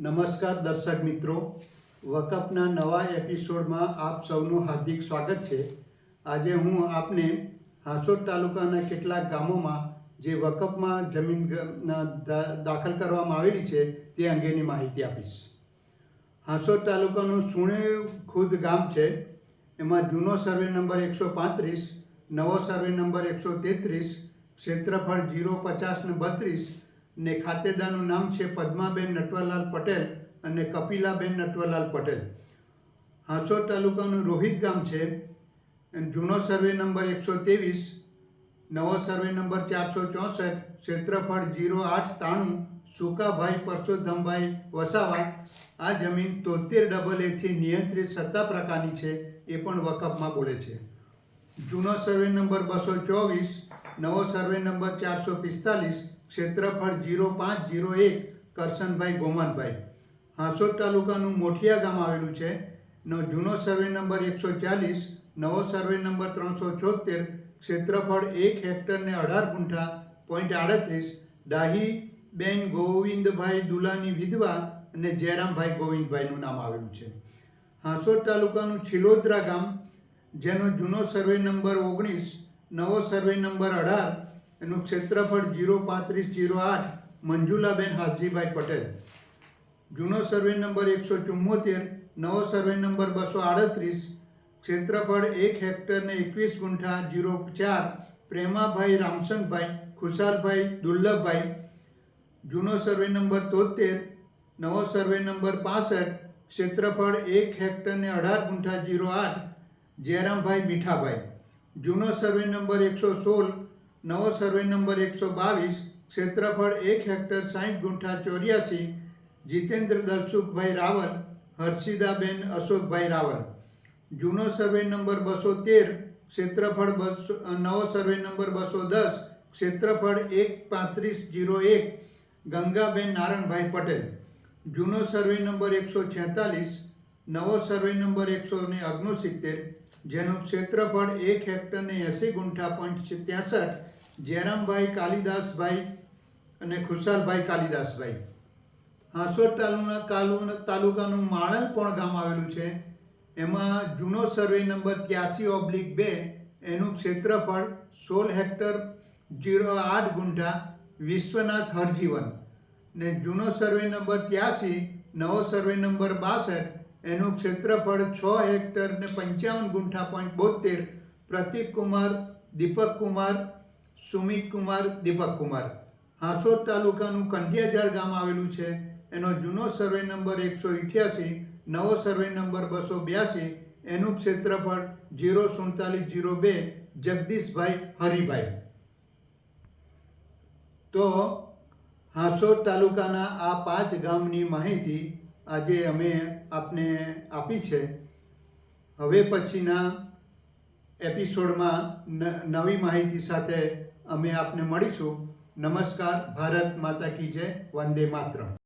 નમસ્કાર દર્શક મિત્રો. વકફના નવા એપિસોડમાં આપ સૌનું હાર્દિક સ્વાગત છે. આજે હું આપને હાંસોદ તાલુકાના કેટલાક ગામોમાં જે વકફમાં જમીન દાખલ કરવામાં આવેલી છે તે અંગેની માહિતી આપીશ. હાંસોદ તાલુકાનું સુણે ખુદ ગામ છે. એમાં જૂનો સર્વે નંબર એકસો પાંત્રીસ, નવો સર્વે નંબર એકસો તેત્રીસ, ક્ષેત્રફળ જીરો પચાસ ને બત્રીસ ને ખાતેદારનું નામ છે પદ્માબેન નટવરલાલ પટેલ અને કપિલાબેન નટવરલાલ પટેલ. હાંસોદ તાલુકાનું રોહિત ગામ છે. જૂનો સર્વે નંબર એકસો ત્રેવીસ, નવો સર્વે નંબર ચારસો ચોસઠ, ક્ષેત્રફળ જીરો આઠ ત્રાણું સુકાભાઈ પરસોત્તમભાઈ વસાવા. આ જમીન તોતેર ડબલ એથી નિયંત્રિત સત્તા પ્રકારની છે, એ પણ વકફમાં બોલે છે. જૂનો સર્વે નંબર બસો ચોવીસ, નવો સર્વે નંબર ચારસો પિસ્તાલીસ ક્ષેત્રફળ જીરો પાંચ, જીરો એક, કરશનભાઈ ગોમાનભાઈ. હાંસોદ તાલુકાનું મોઠિયા ગામ આવેલું છે. નો જૂનો સર્વે નંબર એકસો ચાલીસ, નવો સર્વે નંબર ત્રણસો છોતેર ક્ષેત્રફળ એક હેક્ટરને અઢાર ગુંઠા પોઈન્ટ આડત્રીસ, ડાહી, બેન ગોવિંદભાઈ દુલાની વિધવા અને જયરામભાઈ ગોવિંદભાઈનું નામ આવેલું છે. હાંસોદ તાલુકાનું છિલોદરા ગામ, જેનો જૂનો સર્વે નંબર ઓગણીસ, નવો સર્વે નંબર અઢાર એનું ક્ષેત્રફળ જીરો પાંત્રીસ જીરો આઠ, મંજુલાબેન હાજીભાઈ પટેલ. જૂનો સર્વે નંબર એકસો ચુમ્મોતેર નવો સર્વે નંબર બસો આડત્રીસ, ક્ષેત્રફળ એક હેક્ટર ને એકવીસ ગુંઠા જીરો ચાર, પ્રેમાભાઈ રામસંગભાઈ, ખુશાલભાઈ દુર્લભભાઈ. જૂનો સર્વે નંબર તોતેર, નવો સર્વે નંબર પાસઠ, ક્ષેત્રફળ એક હેક્ટરને અઢાર ગુંઠા જીરો આઠ, જયરામભાઈ મીઠાભાઈ. જૂનો સર્વે નંબર એકસો સોળ નવો સર્વે નંબર એકસો બાવીસ, ક્ષેત્રફળ એક હેક્ટર સાઠ ગુંઠા ચોર્યાસી, જીતેન્દ્ર દલસુખભાઈ રાવલ, હર્ષિદાબેન અશોકભાઈ રાવલ. જૂનો સર્વે નંબર બસો તેર, ક્ષેત્રફળ બસો નવો સર્વે નંબર બસો દસ, ક્ષેત્રફળ એક પાંત્રીસ જીરો એક, ગંગાબેન નારણભાઈ પટેલ. જૂનો સર્વે નંબર એકસો છેતાલીસ નવો સર્વે નંબર એકસો ને ઓગણસિત્તેર જેનું ક્ષેત્રફળ એક હેક્ટર ને એંસી ગુંઠા પોઈન્ટ ત્યાસઠ જયરામભાઈ કાલિદાસભાઈ અને ખુશાલભાઈ કાલિદાસભાઈ. હાંસોદ તાલુના કાલુ તાલુકાનું માણલપોણ ગામ આવેલું છે. એમાં જૂનો સર્વે નંબર ત્યાસી ઓબ્લિક બે, એનું ક્ષેત્રફળ સોળ હેક્ટર જીરો આઠ ગુંઠા વિશ્વનાથ હરજીવન. ને જૂનો સર્વે નંબર ત્યાસી, નવો સર્વે નંબર બાસઠ એનું ક્ષેત્રફળ છ હેક્ટર ને પંચાવન ગુંઠા પોઈન્ટ બોતેર પ્રતિક કુમાર, દીપક કુમાર, સુમિત કુમાર, દીપક કુમાર. હાંસોદ તાલુકાનું કંઢિયાજાર ગામ આવેલું છે. એનો જૂનો સર્વે નંબર એકસો અઠ્યાસી, નવો સર્વે નંબર બસો બ્યાસી, એનું ક્ષેત્રફળ જીરો સુડતાલીસ જીરો બે, જગદીશભાઈ હરિભાઈ. તો હાંસોદ તાલુકાના આ પાંચ ગામની માહિતી આજે અમે આપને આપી છે. હવે પછીના એપિસોડમાં નવી માહિતી સાથે અમે આપને મળીશું. નમસ્કાર, ભારત માતા કી જય, વંદે માતરમ.